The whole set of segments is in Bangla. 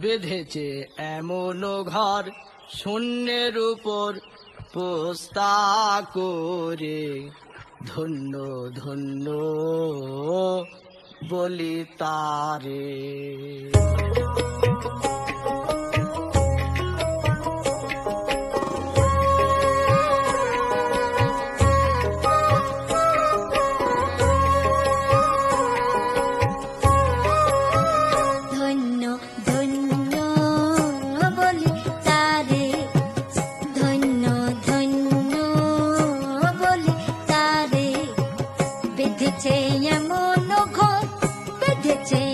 বেঁধেছে এমন ঘর শূন্যের উপর পোস্তা করে। ধন্য ধন্য বলি তারে।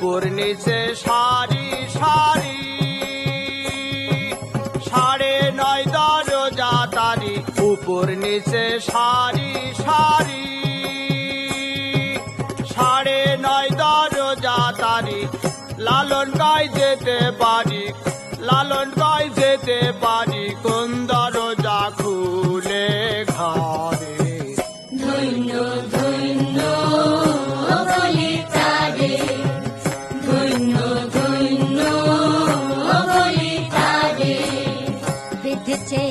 বুকুর নিচে সারি সারি। সাড়ে নয় দরজা তারি, উপর নিচে সারি সারি। সাড়ে নয় দরজা তারি, লালন গাই যেতে পারি, লালন গাই যেতে পারি বেঁধেছে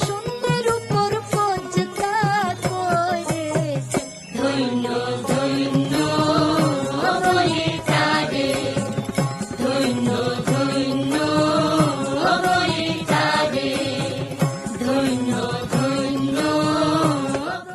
সুন্দর উপর পর্যন্ত ধন্য